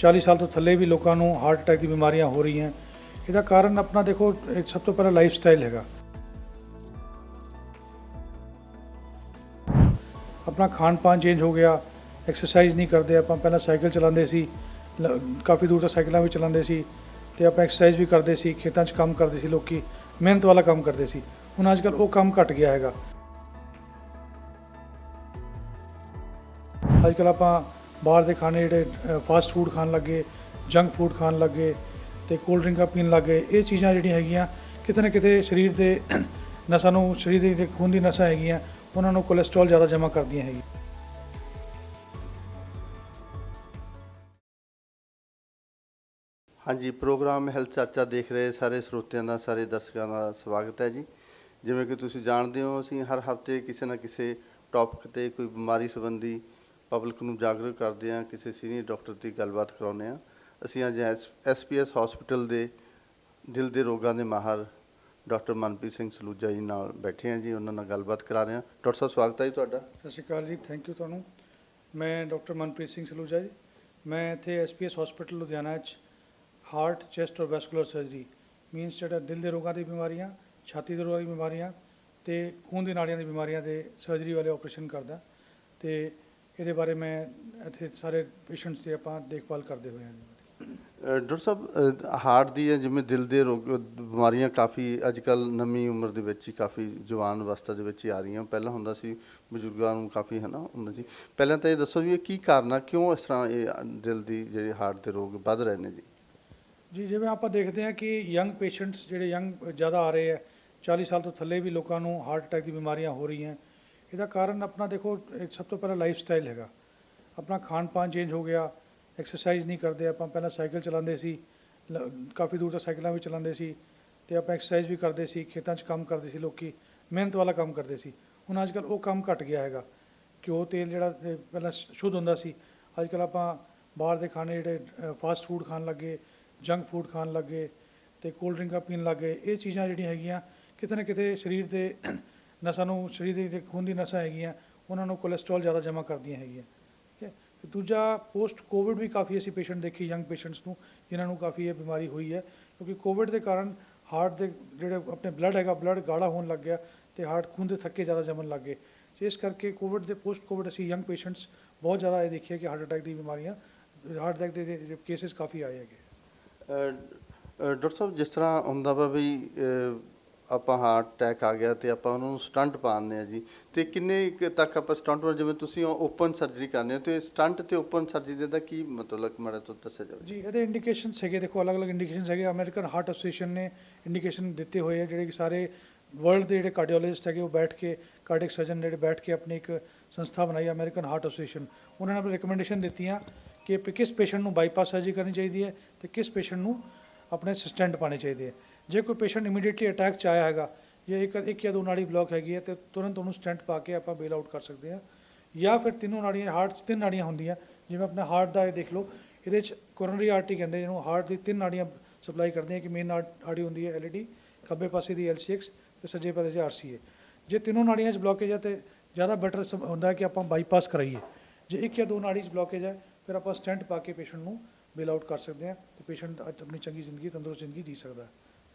40 ਸਾਲ ਤੋਂ ਥੱਲੇ ਵੀ ਲੋਕਾਂ ਨੂੰ ਹਾਰਟ ਅਟੈਕ ਦੀ ਬਿਮਾਰੀਆਂ ਹੋ ਰਹੀਆਂ। ਇਹਦਾ ਕਾਰਨ ਆਪਣਾ ਦੇਖੋ ਸਭ ਤੋਂ ਪਹਿਲਾਂ ਲਾਈਫ ਸਟਾਈਲ ਹੈਗਾ। ਆਪਣਾ ਖਾਣ ਪਾਣ ਚੇਂਜ ਹੋ ਗਿਆ ਐਕਸਰਸਾਈਜ਼ ਨਹੀਂ ਕਰਦੇ, ਆਪਾਂ ਪਹਿਲਾਂ ਸਾਈਕਲ ਚਲਾਉਂਦੇ ਸੀ, ਲ- ਕਾਫੀ ਦੂਰ ਤੱਕ ਸਾਈਕਲਾਂ ਵੀ ਚਲਾਉਂਦੇ ਸੀ, ਤੇ ਆਪਾਂ ਐਕਸਰਸਾਈਜ਼ ਵੀ ਕਰਦੇ ਸੀ, ਖੇਤਾਂ 'ਚ ਕੰਮ ਕਰਦੇ ਸੀ ਲੋਕੀ, ਮਿਹਨਤ ਵਾਲਾ ਕੰਮ ਕਰਦੇ ਸੀ। ਹੁਣ ਅੱਜ ਕੱਲ੍ਹ ਉਹ ਕੰਮ ਘਟ ਗਿਆ ਹੈਗਾ। ਅੱਜ ਕੱਲ੍ਹ ਆਪਾਂ ਬਾਹਰ ਦੇ ਖਾਣੇ ਜਿਹੜੇ ਫਾਸਟ ਫੂਡ ਖਾਣ ਲੱਗੇ ਜੰਕ ਫੂਡ ਖਾਣ ਲੱਗੇ ਤੇ ਕੋਲਡ ਡਰਿੰਕਾਂ ਪੀਣ ਲੱਗੇ, ਇਹ ਚੀਜ਼ਾਂ ਜਿਹੜੀਆਂ ਹੈਗੀਆਂ, ਕਿਤੇ ਨਾ ਕਿਤੇ ਸਰੀਰ ਦੇ ਨਸਾਂ ਨੂੰ, ਸਰੀਰ ਦੇ ਖੂਨ ਦੀ ਨਸਾਂ ਹੈਗੀਆਂ, ਉਹਨਾਂ ਨੂੰ ਕੋਲੇਸਟ੍ਰੋਲ ਜ਼ਿਆਦਾ ਜਮ੍ਹਾਂ ਕਰਦੀਆਂ ਹੈਗੀਆਂ। ਹਾਂਜੀ, ਪ੍ਰੋਗਰਾਮ ਹੈਲਥ ਚਰਚਾ ਦੇਖ ਰਹੇ ਸਾਰੇ ਸਰੋਤਿਆਂ ਦਾ, ਸਾਰੇ ਦਰਸ਼ਕਾਂ ਦਾ ਸਵਾਗਤ ਹੈ ਜੀ। ਜਿਵੇਂ ਕਿ ਤੁਸੀਂ ਜਾਣਦੇ ਹੋ, ਅਸੀਂ ਹਰ ਹਫ਼ਤੇ ਕਿਸੇ ਨਾ ਕਿਸੇ ਟੌਪਿਕ ਤੇ ਕੋਈ ਬਿਮਾਰੀ ਸੰਬੰਧੀ ਪਬਲਿਕ ਨੂੰ ਜਾਗਰੂਕ ਕਰਦੇ ਹਾਂ, ਕਿਸੇ ਸੀਨੀਅਰ ਡਾਕਟਰ ਦੀ ਗੱਲਬਾਤ ਕਰਾਉਂਦੇ ਹਾਂ। ਅਸੀਂ ਅੱਜ ਐਸਪੀਐਸ ਹਸਪੀਟਲ ਦੇ ਦਿਲ ਦੇ ਰੋਗਾਂ ਦੇ ਮਾਹਰ ਡਾਕਟਰ ਮਨਪ੍ਰੀਤ ਸਿੰਘ ਸਲੂਜਾ ਜੀ ਨਾਲ ਬੈਠੇ ਹਾਂ ਜੀ, ਉਹਨਾਂ ਨਾਲ ਗੱਲਬਾਤ ਕਰਾ ਰਹੇ ਹਾਂ। ਡਾਕਟਰ ਸਾਹਿਬ, ਸਵਾਗਤ ਹੈ ਜੀ ਤੁਹਾਡਾ। ਸਤਿ ਸ਼੍ਰੀ ਅਕਾਲ ਜੀ ਥੈਂਕ ਯੂ ਤੁਹਾਨੂੰ। ਮੈਂ ਡਾਕਟਰ ਮਨਪ੍ਰੀਤ ਸਿੰਘ ਸਲੂਜਾ ਜੀ। ਮੈਂ ਇੱਥੇ ਐਸਪੀਐਸ ਹਸਪੀਟਲ ਲੁਧਿਆਣਾ 'ਚ ਹਾਰਟ ਚੈਸਟ ਔਰ ਵੈਸਕੂਲਰ ਸਰਜਰੀ ਮੀਨਸ ਜਿਹੜਾ ਦਿਲ ਦੇ ਰੋਗਾਂ ਦੀ ਬਿਮਾਰੀਆਂ, ਛਾਤੀ ਦੇ ਰੋਗਾਂ ਦੀ ਬਿਮਾਰੀਆਂ ਤੇ ਖੂਨ ਦੀ ਨਾੜੀਆਂ ਦੀ ਬਿਮਾਰੀਆਂ ਦੇ ਸਰਜਰੀ ਵਾਲੇ ਆਪਰੇਸ਼ਨ ਕਰਦਾ। ਤੇ ਇਹਦੇ ਬਾਰੇ ਮੈਂ ਇੱਥੇ ਸਾਰੇ ਪੇਸ਼ੈਂਟਸ ਦੀ ਆਪਾਂ ਦੇਖਭਾਲ ਕਰਦੇ ਹੋਏ ਹਾਂ ਜੀ। ਡਾਕਟਰ ਸਾਹਿਬ ਹਾਰਟ ਦੀ ਜਿਵੇਂ ਦਿਲ ਦੇ ਰੋਗ ਬਿਮਾਰੀਆਂ ਕਾਫੀ ਅੱਜ ਕੱਲ ਨਵੀਂ ਉਮਰ ਦੇ ਵਿੱਚ ਹੀ ਕਾਫੀ ਜਵਾਨ ਅਵਸਥਾ ਦੇ ਵਿੱਚ ਹੀ ਆ ਰਹੀਆਂ। ਪਹਿਲਾਂ ਹੁੰਦਾ ਸੀ ਬਜ਼ੁਰਗਾਂ ਨੂੰ ਕਾਫੀ ਹਨਾ ਹੁੰਦਾ ਸੀ। ਪਹਿਲਾਂ ਤਾਂ ਇਹ ਦੱਸੋ ਵੀ ਇਹ ਕੀ ਕਾਰਨ ਆ ਕਿਉਂ ਇਸ ਤਰ੍ਹਾਂ ਇਹ ਦਿਲ ਦੀ ਜਿਹੜੇ ਹਾਰਟ ਦੇ ਰੋਗ ਵੱਧ ਰਹੇ ਨੇ ਜੀ? ਜੀ ਜਿਵੇਂ ਆਪਾਂ ਦੇਖਦੇ ਹਾਂ ਕਿ ਯੰਗ ਪੇਸ਼ੈਂਟਸ ਜਿਹੜੇ ਯੰਗ ਜ਼ਿਆਦਾ ਆ ਰਹੇ ਆ 40 ਸਾਲ ਤੋਂ ਥੱਲੇ ਵੀ ਲੋਕਾਂ ਨੂੰ ਹਾਰਟ ਅਟੈਕ ਦੀ ਬਿਮਾਰੀਆਂ ਹੋ ਰਹੀਆਂ। ਇਹਦਾ ਕਾਰਨ ਆਪਣਾ ਦੇਖੋ ਸਭ ਤੋਂ ਪਹਿਲਾਂ ਲਾਈਫ ਸਟਾਈਲ ਹੈਗਾ। ਆਪਣਾ ਖਾਣ ਪਾਣ ਚੇਂਜ ਹੋ ਗਿਆ ਐਕਸਰਸਾਈਜ਼ ਨਹੀਂ ਕਰਦੇ, ਆਪਾਂ ਪਹਿਲਾਂ ਸਾਈਕਲ ਚਲਾਉਂਦੇ ਸੀ, ਲ- ਕਾਫੀ ਦੂਰ ਤੱਕ ਸਾਈਕਲਾਂ ਵੀ ਚਲਾਉਂਦੇ ਸੀ ਤੇ ਆਪਾਂ ਐਕਸਰਸਾਈਜ਼ ਵੀ ਕਰਦੇ ਸੀ, ਖੇਤਾਂ 'ਚ ਕੰਮ ਕਰਦੇ ਸੀ ਲੋਕੀ, ਮਿਹਨਤ ਵਾਲਾ ਕੰਮ ਕਰਦੇ ਸੀ। ਹੁਣ ਅੱਜ ਕੱਲ੍ਹ ਉਹ ਕੰਮ ਘਟ ਗਿਆ ਹੈਗਾ। ਘਿਓ, ਤੇਲ ਜਿਹੜਾ ਪਹਿਲਾਂ ਸ਼ੁੱਧ ਹੁੰਦਾ ਸੀ ਅੱਜ ਕੱਲ੍ਹ ਆਪਾਂ ਬਾਹਰ ਦੇ ਖਾਣੇ ਜਿਹੜੇ ਫਾਸਟ ਫੂਡ ਖਾਣ ਲੱਗੇ ਜੰਕ ਫੂਡ ਖਾਣ ਲੱਗੇ ਤੇ ਕੋਲਡ ਡਰਿੰਕਾਂ ਪੀਣ ਲੱਗੇ, ਇਹ ਚੀਜ਼ਾਂ ਜਿਹੜੀਆਂ ਹੈਗੀਆਂ, ਕਿਤੇ ਨਾ ਕਿਤੇ ਸਰੀਰ ਦੇ ਨਸਾਂ ਨੂੰ ਸਰੀਰ ਦੀ ਖੂਨ ਦੀ ਨਸਾਂ ਹੈਗੀਆਂ, ਉਹਨਾਂ ਨੂੰ ਕੋਲੇਸਟ੍ਰੋਲ ਜ਼ਿਆਦਾ ਜਮ੍ਹਾਂ ਕਰਦੀਆਂ ਹੈਗੀਆਂ, ਠੀਕ ਹੈ? ਤੇ ਦੂਜਾ ਪੋਸਟ ਕੋਵਿਡ ਵੀ ਕਾਫੀ ਅਸੀਂ ਪੇਸ਼ੈਂਟ ਦੇਖੇ ਯੰਗ ਪੇਸ਼ੈਂਟਸ ਨੂੰ, ਜਿਨ੍ਹਾਂ ਨੂੰ ਕਾਫੀ ਇਹ ਬਿਮਾਰੀ ਹੋਈ ਹੈ, ਕਿਉਂਕਿ ਕੋਵਿਡ ਦੇ ਕਾਰਨ ਹਾਰਟ ਦੇ ਜਿਹੜੇ ਆਪਣੇ ਬਲੱਡ ਹੈਗਾ ਬਲੱਡ ਗਾੜਾ ਹੋਣ ਲੱਗ ਗਿਆ ਤੇ ਹਾਰਟ ਖੂਨ ਦੇ ਥੱਕੇ ਜ਼ਿਆਦਾ ਜਮਨ ਲੱਗ ਗਏ। ਇਸ ਕਰਕੇ ਕੋਵਿਡ ਦੇ ਪੋਸਟ ਕੋਵਿਡ ਅਸੀਂ ਯੰਗ ਪੇਸ਼ੈਂਟਸ ਬਹੁਤ ਜ਼ਿਆਦਾ ਇਹ ਦੇਖਿਆ ਕਿ ਹਾਰਟ ਅਟੈਕ ਦੀ ਬਿਮਾਰੀਆਂ ਹਾਰਟ ਅਟੈਕ ਦੇ ਕੇਸਿਸ ਕਾਫੀ ਆਏ ਹੈਗੇ। ਡਾਕਟਰ ਸਾਹਿਬ, ਜਿਸ ਤਰ੍ਹਾਂ ਹੁੰਦਾ ਵਾ ਵੀ ਆਪਾਂ ਹਾਰਟ ਅਟੈਕ ਆ ਗਿਆ ਤੇ ਆਪਾਂ ਉਹਨੂੰ ਸਟੰਟ ਪਾਉਂਦੇ ਆ ਜੀ। ਤੇ ਕਿੰਨੇ ਕੁ ਤੱਕ ਆਪਾਂ ਸਟੰਟ ਜਿਵੇਂ ਤੁਸੀਂ ਓਪਨ ਸਰਜਰੀ ਕਰਨੇ ਹੋ, ਤੇ ਸਟੰਟ ਤੇ ਓਪਨ ਸਰਜਰੀ ਦਾ ਕੀ ਮਤਲਬ ਮਾੜਾ ਤੋਂ ਦੱਸਿਆ ਜਾਵੇ? ਜੀ, ਇਹਦੇ ਇੰਡੀਕੇਸ਼ਨਸ ਹੈਗੇ, ਦੇਖੋ, ਅਲੱਗ-ਅਲੱਗ ਇੰਡੀਕੇਸ਼ਨਸ ਹੈਗੇ। ਅਮਰੀਕਨ ਹਾਰਟ ਐਸੋਸੀਏਸ਼ਨ ਨੇ ਇੰਡੀਕੇਸ਼ਨ ਦਿੱਤੇ ਹੋਏ ਆ, ਜਿਹੜੇ ਕਿ ਸਾਰੇ ਵਰਲਡ ਦੇ ਜਿਹੜੇ ਕਾਰਡੀਓਲੋਜਿਸਟ ਹੈਗੇ, ਉਹ ਬੈਠ ਕੇ ਕਾਰਡਿਕ ਸਰਜਨ ਜਿਹੜੇ ਬੈਠ ਕੇ ਆਪਣੀ ਇੱਕ ਸੰਸਥਾ ਬਣਾਈ ਅਮਰੀਕਨ ਹਾਰਟ ਐਸੋਸੀਏਸ਼ਨ ਉਹਨਾਂ ਨੇ ਆਪਣੀ ਰਿਕਮੈਂਡੇਸ਼ਨ ਦਿੱਤੀਆਂ ਕਿ ਕਿਸ ਪੇਸ਼ੈਂਟ ਨੂੰ ਬਾਈਪਾਸ ਸਰਜਰੀ ਕਰਨੀ ਚਾਹੀਦੀ ਹੈ ਤੇ ਕਿਸ ਪੇਸ਼ੈਂਟ ਨੂੰ ਆਪਣੇ ਸਟੈਂਟ ਪਾਣੇ ਚਾਹੀਦੇ ਹੈ। ਜੇ ਕੋਈ ਪੇਸ਼ੈਂਟ ਇਮੀਡੀਏਟਲੀ ਅਟੈਕ ਚ ਆਇਆ ਹੈਗਾ, ਜਾਂ ਇੱਕ ਇੱਕ ਜਾਂ ਦੋ ਨਾੜੀ ਬਲੌਕ ਹੈਗੀ ਹੈ, ਤੇ ਤੁਰੰਤ ਉਹਨੂੰ ਸਟੈਂਟ ਪਾ ਕੇ ਆਪਾਂ ਬੇਲ ਆਊਟ ਕਰ ਸਕਦੇ ਹਾਂ। ਜਾਂ ਫਿਰ ਤਿੰਨੋਂ ਨਾੜੀਆਂ ਹਾਰਟ 'ਚ ਤਿੰਨ ਨਾੜੀਆਂ ਹੁੰਦੀਆਂ, ਜਿਵੇਂ ਆਪਣਾ ਹਾਰਟ ਦਾ ਇਹ ਦੇਖ ਲਓ, ਇਹਦੇ 'ਚ ਕੋਰੋਨਰੀ ਆਰਟਰੀ ਕਹਿੰਦੇ ਜਿਹਨੂੰ ਹਾਰਟ ਦੀ ਤਿੰਨ ਨਾੜੀਆਂ ਸਪਲਾਈ ਕਰਦੇ ਆ ਕਿ ਮੇਨ ਆਰਟਰੀ ਹੁੰਦੀ ਹੈ ਐਲਈਡੀ ਖੱਬੇ ਪਾਸੇ ਦੀ ਐਲਸੀਐਕਸ ਤੇ ਸੱਜੇ ਪਾਸੇ ਦੀ ਆਰਸੀਏ ਜੇ ਤਿੰਨੋਂ ਨਾੜੀਆਂ 'ਚ ਬਲੌਕੇਜ ਹੈ ਤੇ ਜ਼ਿਆਦਾ ਬੈਟਰ ਹੁੰਦਾ ਕਿ ਆਪਾਂ ਬਾਈਪਾਸ ਕਰਾਈਏ। ਜੇ ਇੱਕ ਜਾਂ ਦੋ ਨਾੜੀ 'ਚ ਬਲੌਕੇਜ ਹੈ ਫਿਰ ਆਪਾਂ ਸਟੈਂਟ ਪਾ ਕੇ ਪੇਸ਼ੈਂਟ ਨੂੰ ਬੇਲ ਆਊਟ ਕਰ ਸਕਦੇ ਹਾਂ, ਤੇ ਪੇਸ਼ੈਂਟ ਆਪਣੀ ਚੰਗੀ ਜ਼ਿੰਦਗੀ, ਤੰਦਰੁਸਤ ਜ਼ਿੰਦਗੀ ਜੀ ਸਕਦਾ ਹੈ।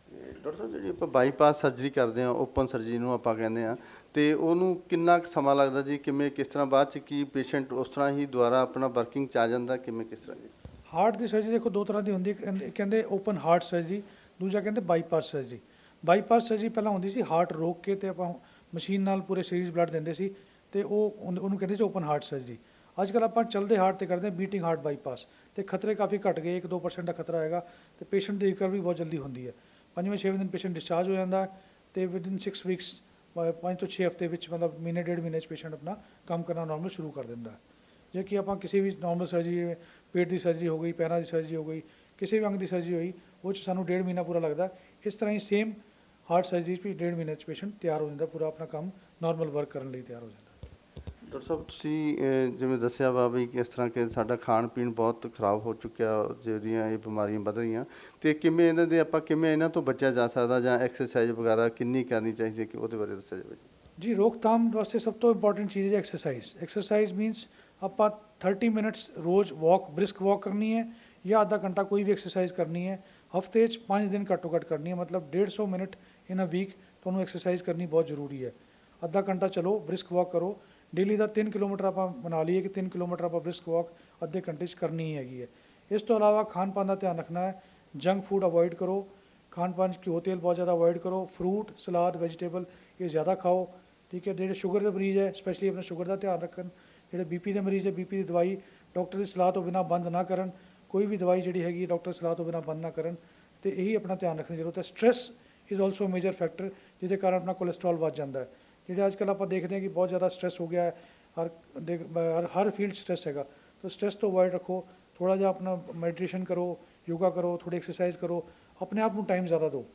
ਡਾਕਟਰ ਸਾਹਿਬ, ਜਿਹੜੀ ਆਪਾਂ ਬਾਈਪਾਸ ਸਰਜਰੀ ਕਰਦੇ ਆ ਓਪਨ ਸਰਜਰੀ ਨੂੰ ਆਪਾਂ ਕਹਿੰਦੇ ਆ ਤੇ ਉਹਨੂੰ ਕਿੰਨਾ ਕੁ ਸਮਾਂ ਲੱਗਦਾ ਜੀ? ਕਿਵੇਂ, ਕਿਸ ਤਰ੍ਹਾਂ ਬਾਅਦ ਚ ਕੀ ਪੇਸ਼ੈਂਟ ਉਸ ਤਰ੍ਹਾਂ ਹੀ ਦੁਬਾਰਾ ਆਪਣਾ ਵਰਕਿੰਗ ਚ ਆ ਜਾਂਦਾ, ਕਿਵੇਂ, ਕਿਸ ਤਰ੍ਹਾਂ ਜੀ? ਹਾਰਟ ਦੀ ਸਰਜਰੀ ਦੇਖੋ, ਦੋ ਤਰ੍ਹਾਂ ਦੀ ਹੁੰਦੀ ਕਹਿੰਦੇ- ਓਪਨ ਹਾਰਟ ਸਰਜਰੀ ਦੂਜਾ ਕਹਿੰਦੇ ਬਾਈਪਾਸ ਸਰਜਰੀ ਬਾਈਪਾਸ ਸਰਜਰੀ ਪਹਿਲਾਂ ਹੁੰਦੀ ਸੀ ਹਾਰਟ ਰੋਕ ਕੇ ਤੇ ਆਪਾਂ ਮਸ਼ੀਨ ਨਾਲ ਪੂਰੇ ਸੀਰੀਜ਼ ਬਲੱਡ ਦਿੰਦੇ ਸੀ ਤੇ ਉਹ ਉਹਨੂੰ ਕਹਿੰਦੇ ਸੀ ਓਪਨ ਹਾਰਟ ਸਰਜਰੀ ਅੱਜ ਕੱਲ੍ਹ ਆਪਾਂ ਚਲਦੇ ਹਾਰਟ ਤੇ ਕਰਦੇ ਹਾਂ ਬੀਟਿੰਗ ਹਾਰਟ ਬਾਈਪਾਸ ਤੇ ਖਤਰੇ ਕਾਫੀ ਘਟ ਗਏ 1-2% ਦਾ ਖਤਰਾ ਹੈਗਾ ਤੇ ਪੇਸ਼ੈਂਟ ਦੀ ਰਿਕਵਰੀ ਬਹੁਤ ਜਲਦੀ ਹੁੰਦੀ ਹੈ। ਪੰਜਵੇਂ ਛੇਵੇਂ ਦਿਨ ਪੇਸ਼ੈਂਟ ਡਿਸਚਾਰਜ ਹੋ ਜਾਂਦਾ ਹੈ ਤੇ ਵਿਦਿਨ 6 ਵੀਕਸ ਪੰਜ ਤੋਂ 6 ਹਫ਼ਤੇ ਵਿੱਚ ਮਤਲਬ ਮਹੀਨੇ, ਡੇਢ ਮਹੀਨੇ 'ਚ ਪੇਸ਼ੈਂਟ ਆਪਣਾ ਕੰਮ ਕਰਨਾ ਨਾਰਮਲ ਸ਼ੁਰੂ ਕਰ ਦਿੰਦਾ। ਜੇ ਕਿ ਆਪਾਂ ਕਿਸੇ ਵੀ ਨਾਰਮਲ ਸਰਜਰੀ ਪੇਟ ਦੀ ਸਰਜਰੀ ਹੋ ਗਈ, ਪੈਰਾਂ ਦੀ ਸਰਜਰੀ ਹੋ ਗਈ, ਕਿਸੇ ਵੀ ਅੰਗ ਦੀ ਸਰਜਰੀ ਹੋਈ, ਉਹ 'ਚ ਸਾਨੂੰ ਡੇਢ ਮਹੀਨਾ ਪੂਰਾ ਲੱਗਦਾ। ਇਸ ਤਰ੍ਹਾਂ ਹੀ ਸੇਮ ਹਾਰਟ ਸਰਜਰੀ 'ਚ ਵੀ ਡੇਢ ਮਹੀਨੇ 'ਚ ਪੇਸ਼ੈਂਟ ਤਿਆਰ ਹੋ ਜਾਂਦਾ, ਪੂਰਾ ਆਪਣਾ ਕੰਮ ਨਾਰਮਲ ਵਰਕ ਕਰਨ ਲਈ ਤਿਆਰ ਹੋ ਜਾਂਦਾ। ਡਾਕਟਰ ਸਾਹਿਬ, ਤੁਸੀਂ ਜਿਵੇਂ ਦੱਸਿਆ ਵਾ ਵੀ ਇਸ ਤਰ੍ਹਾਂ ਕਿ ਸਾਡਾ ਖਾਣ ਪੀਣ ਬਹੁਤ ਖਰਾਬ ਹੋ ਚੁੱਕਿਆ, ਜਿਹੜੀਆਂ ਇਹ ਬਿਮਾਰੀਆਂ ਵੱਧ ਰਹੀਆਂ, ਤੇ ਕਿਵੇਂ ਇਹਨਾਂ ਦੇ ਆਪਾਂ ਕਿਵੇਂ ਇਹਨਾਂ ਤੋਂ ਬਚਿਆ ਜਾ ਸਕਦਾ ਜਾਂ ਐਕਸਰਸਾਈਜ਼ ਵਗੈਰਾ ਕਿੰਨੀ ਕਰਨੀ ਚਾਹੀਦੀ ਹੈ ਕਿ ਉਹਦੇ ਬਾਰੇ ਦੱਸਿਆ ਜਾਵੇ? ਜੀ, ਰੋਕਥਾਮ ਵਾਸਤੇ ਸਭ ਤੋਂ ਇੰਪੋਰਟੈਂਟ ਚੀਜ਼ ਹੈ ਐਕਸਰਸਾਈਜ਼ ਐਕਸਰਸਾਈਜ਼ ਮੀਨਸ ਆਪਾਂ 30 ਮਿੰਟਸ ਰੋਜ਼ ਵਾਕ ਬ੍ਰਿਸਕ ਵਾਕ ਕਰਨੀ ਹੈ ਜਾਂ ਅੱਧਾ ਘੰਟਾ ਕੋਈ ਵੀ ਐਕਸਰਸਾਈਜ਼ ਕਰਨੀ ਹੈ, ਹਫ਼ਤੇ 'ਚ 5 ਦਿਨ ਘੱਟੋ ਘੱਟ ਕਰਨੀ ਹੈ, ਮਤਲਬ 150 ਮਿੰਟ ਇਨ ਅ ਵੀਕ ਤੁਹਾਨੂੰ ਐਕਸਰਸਾਈਜ਼ ਕਰਨੀ ਬਹੁਤ ਜ਼ਰੂਰੀ ਹੈ। ਅੱਧਾ ਘੰਟਾ ਚਲੋ ਬ੍ਰਿਸਕ ਵਾਕ ਕਰੋ ਡੇਲੀ ਦਾ 3 ਕਿਲੋਮੀਟਰ ਆਪਾਂ ਬਣਾ ਲਈਏ ਕਿ 3 ਕਿਲੋਮੀਟਰ ਆਪਾਂ ਬ੍ਰਿਸਕ ਵਾਕ ਅੱਧੇ ਘੰਟੇ 'ਚ ਕਰਨੀ ਹੀ ਹੈਗੀ ਹੈ। ਇਸ ਤੋਂ ਇਲਾਵਾ ਖਾਣ ਪਾਣ ਦਾ ਧਿਆਨ ਰੱਖਣਾ ਹੈ। ਜੰਕ ਫੂਡ ਅਵੋਇਡ ਕਰੋ। ਖਾਣ ਪਾਨ 'ਚ ਘਿਓ ਤੇਲ ਬਹੁਤ ਜ਼ਿਆਦਾ ਅਵੋਇਡ ਕਰੋ। ਫਰੂਟ, ਸਲਾਦ, ਵੈਜੀਟੇਬਲ ਇਹ ਜ਼ਿਆਦਾ ਖਾਓ। ਠੀਕ ਹੈ, ਜਿਹੜੇ ਸ਼ੂਗਰ ਦੇ ਮਰੀਜ਼ ਹੈ, ਸਪੈਸ਼ਲੀ ਆਪਣਾ ਸ਼ੂਗਰ ਦਾ ਧਿਆਨ ਰੱਖਣ। ਜਿਹੜੇ ਬੀਪੀ ਦੇ ਮਰੀਜ਼ ਹੈ, ਬੀਪੀ ਦੀ ਦਵਾਈ ਡਾਕਟਰ ਦੀ ਸਲਾਹ ਤੋਂ ਬਿਨਾਂ ਬੰਦ ਨਾ ਕਰਨ। ਕੋਈ ਵੀ ਦਵਾਈ ਜਿਹੜੀ ਹੈਗੀ ਡਾਕਟਰ ਦੀ ਸਲਾਹ ਤੋਂ ਬਿਨਾਂ ਬੰਦ ਨਾ ਕਰਨ। ਤੇ ਇਹੀ ਆਪਣਾ ਧਿਆਨ ਰੱਖਣ ਦੀ ਜ਼ਰੂਰਤ ਹੈ। Stress is also major factor ਜਿਹਦੇ ਕਾਰਨ ਆਪਣਾ ਕੋਲੇਸਟ੍ਰੋਲ ਵੱਧ ਜਾਂਦਾ ਹੈ। ਜਿਹੜੇ ਅੱਜ ਕੱਲ੍ਹ ਆਪਾਂ ਦੇਖਦੇ ਹਾਂ ਕਿ ਬਹੁਤ ਜ਼ਿਆਦਾ ਸਟ੍ਰੈਸ ਹੋ ਗਿਆ ਹੈ, ਹਰ ਦੇਖ- ਹਰ ਹਰ ਫੀਲਡ ਸਟ੍ਰੈਸ ਹੈਗਾ। ਤਾਂ ਸਟ੍ਰੈਸ ਤੋਂ ਅਵੋਇਡ ਰੱਖੋ ਥੋੜਾ ਜਿਹਾ ਆਪਣਾ ਮੈਡੀਟੇਸ਼ਨ ਕਰੋ ਯੋਗਾ ਕਰੋ ਥੋੜੀ ਐਕਸਰਸਾਈਜ਼ ਕਰੋ, ਆਪਣੇ ਆਪ ਨੂੰ ਟਾਈਮ ਜ਼ਿਆਦਾ ਦਿਓ।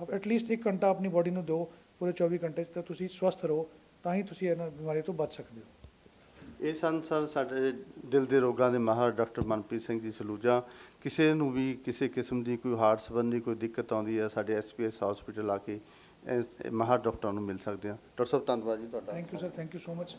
ਆਪ ਐਟਲੀਸਟ 1 ਘੰਟਾ ਆਪਣੀ ਬਾਡੀ ਨੂੰ ਦਿਓ, ਪੂਰੇ 24 ਘੰਟੇ 'ਚ, ਤਾਂ ਤੁਸੀਂ ਸਵਸਥ ਰਹੋ, ਤਾਂ ਹੀ ਤੁਸੀਂ ਇਹਨਾਂ ਬਿਮਾਰੀ ਤੋਂ ਬਚ ਸਕਦੇ ਹੋ। ਇਹ ਸਨ ਸਰ ਸਾਡੇ ਦਿਲ ਦੇ ਰੋਗਾਂ ਦੇ ਮਾਹਰ ਡਾਕਟਰ ਮਨਪ੍ਰੀਤ ਸਿੰਘ ਜੀ ਸਲੂਜਾ। ਕਿਸੇ ਨੂੰ ਵੀ ਕਿਸੇ ਕਿਸਮ ਦੀ ਕੋਈ ਹਾਰਟ ਸੰਬੰਧੀ ਕੋਈ ਦਿੱਕਤ ਆਉਂਦੀ ਹੈ, ਸਾਡੇ ਐਸਪੀਐਸ ਹਸਪੀਟਲ ਆ ਕੇ ਇਸ ਮਾਹਰ ਡਾਕਟਰਾਂ ਨੂੰ ਮਿਲ ਸਕਦੇ ਆ ਡਾਕਟਰ ਸਾਹਿਬ, ਧੰਨਵਾਦ ਜੀ ਤੁਹਾਡਾ। Thank you sir thank you so much